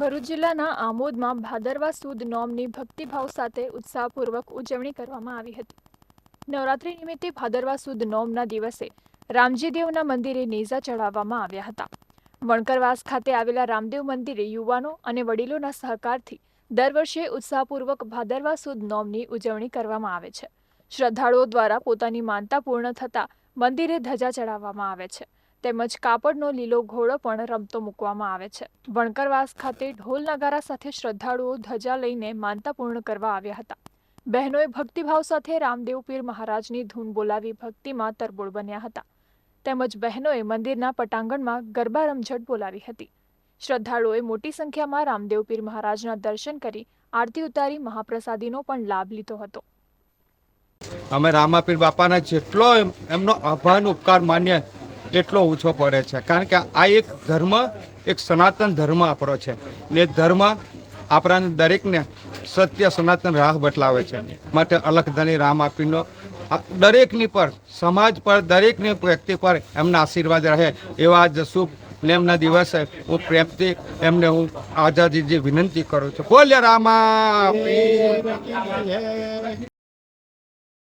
ભરૂચ જિલ્લાના આમોદમાં ભાદરવા સુદ નોમની ભક્તિભાવ સાથે ઉત્સાહપૂર્વક ઉજવણી કરવામાં આવી હતી. નવરાત્રી નિમિત્તે ભાદરવા સુદ નોમના દિવસે રામજી દેવના મંદિરે નેઝા ચડાવવામાં આવ્યા હતા. વણકરવાસ ખાતે આવેલા રામદેવ મંદિરે યુવાનો અને વડીલોના સહકારથી દર વર્ષે ઉત્સાહપૂર્વક ભાદરવા સુદ નોમની ઉજવણી કરવામાં આવે છે. શ્રદ્ધાળુઓ દ્વારા પોતાની માનતા પૂર્ણ થતાં મંદિરે ધજા ચડાવવામાં આવે છે. તેમજ કાપડનો લીલો ઘોડો પણ રમતો મૂકવામાં આવે છે. વણકરવાસ ખાતે ઢોલ નગારા સાથે શ્રદ્ધાળુઓ ધજા લઈને માનતા પૂર્ણ કરવા આવ્યા હતા. બહેનોએ ભક્તિભાવ સાથે રામદેવ પીર મહારાજની ધૂન બોલાવી ભક્તિમાં તરબોળ બન્યા હતા. તેમજ બહેનોએ મંદિરના પટાંગણમાં ગરબા રમઝટ બોલાવી હતી. શ્રદ્ધાળુઓએ મોટી સંખ્યામાં રામદેવ પીર મહારાજના દર્શન કરી આરતી ઉતારી મહાપ્રસાદીનો પણ લાભ લીધો હતો. અમે રામાપીર બાપાના જેટલો એમનો આભાર ઉપકાર માન્ય એટલો ઓછો પડે છે. કારણ કે આ એક ધર્મ, એક સનાતન ધર્મ આપણો છે. ને ધર્મ આપણાને દરેકને સત્ય, સનાતન રાહ બતલાવે છે. માટે અલખધણી રામ આપીનો દરેકની પર, સમાજ પર, દરેકની વ્યક્તિ પર એમના આશીર્વાદ રહે. એવા જ શુભ ને એમના દિવસે હું પ્રેમથી એમને હું આઝાદીજી વિનંતી કરું છું. બોલ્યા રામા